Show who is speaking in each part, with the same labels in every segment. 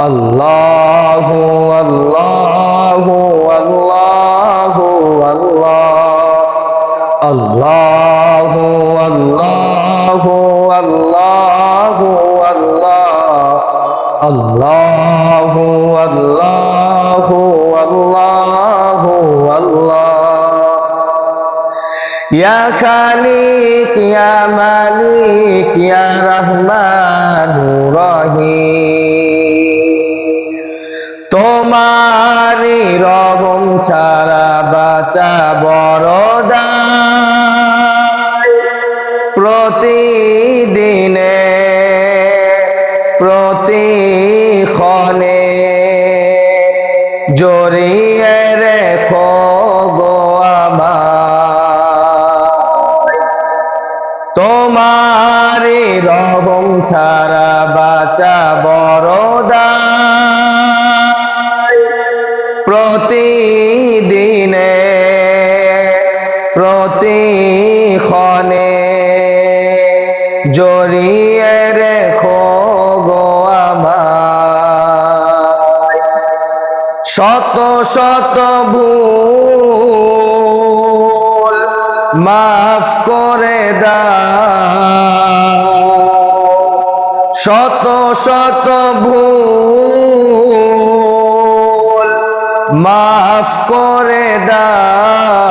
Speaker 1: আল্লাহু আল্লাহু আল্লাহু আল্লাহ আল্লাহু আল্লাহু আল্লাহু আল্লাহ আল্লাহু আল্লাহু আল্লাহু আল্লাহ يا خالق يا مالك يا رحمن رحيم ছাড়া বাঁচা বড়দায় প্রতিদিনে প্রতিক্ষণে জড়িয়ে রেখো গো তোমারি রহম ছাড়া বাঁচা বড়দায় প্রতিদিনে প্রতিক্ষণে জড়িয়ে রেখো গো আমায়। শত শত ভুল মাফ করে দাও। শত শত ভুল মাফ করে দাও।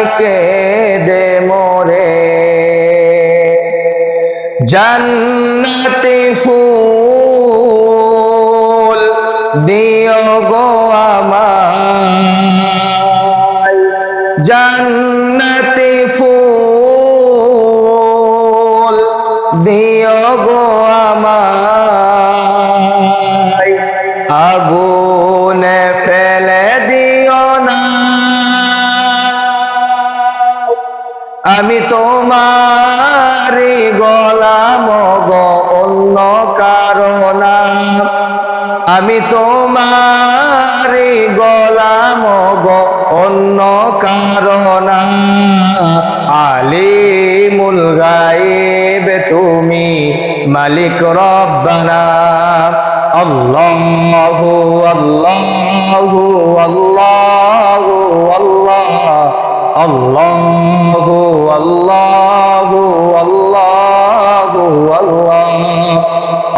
Speaker 1: মনটাই কে দে মোরে। জান্নাতি ফুল দিও গো আমায়। জান্নাতি ফুল দিও গো আমি তোমারি গলাম গো অন্য কারণা। আমি তোমারি গলাম গো অন্য কারণা। আলিমুল গায়েব তুমি মালিক রব্বানা। আল্লাহু আল্লাহু আল্লাহু আল্লাহ। আল্লাহু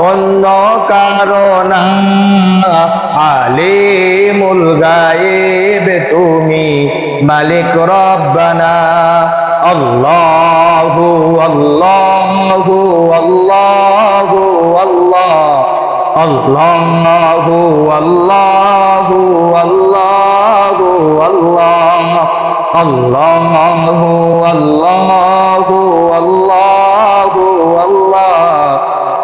Speaker 1: অন্য কারণা আলিমুল গায়েব তুমি মালিক রব্বানা। আল্লাহু আল্লাহু আল্লাহু, আল্লাহ। আল্লাহু আল্লাহু আল্লাহু, আল্লাহ। আল্লাহু আল্লাহু আল্লাহু, আল্লাহ।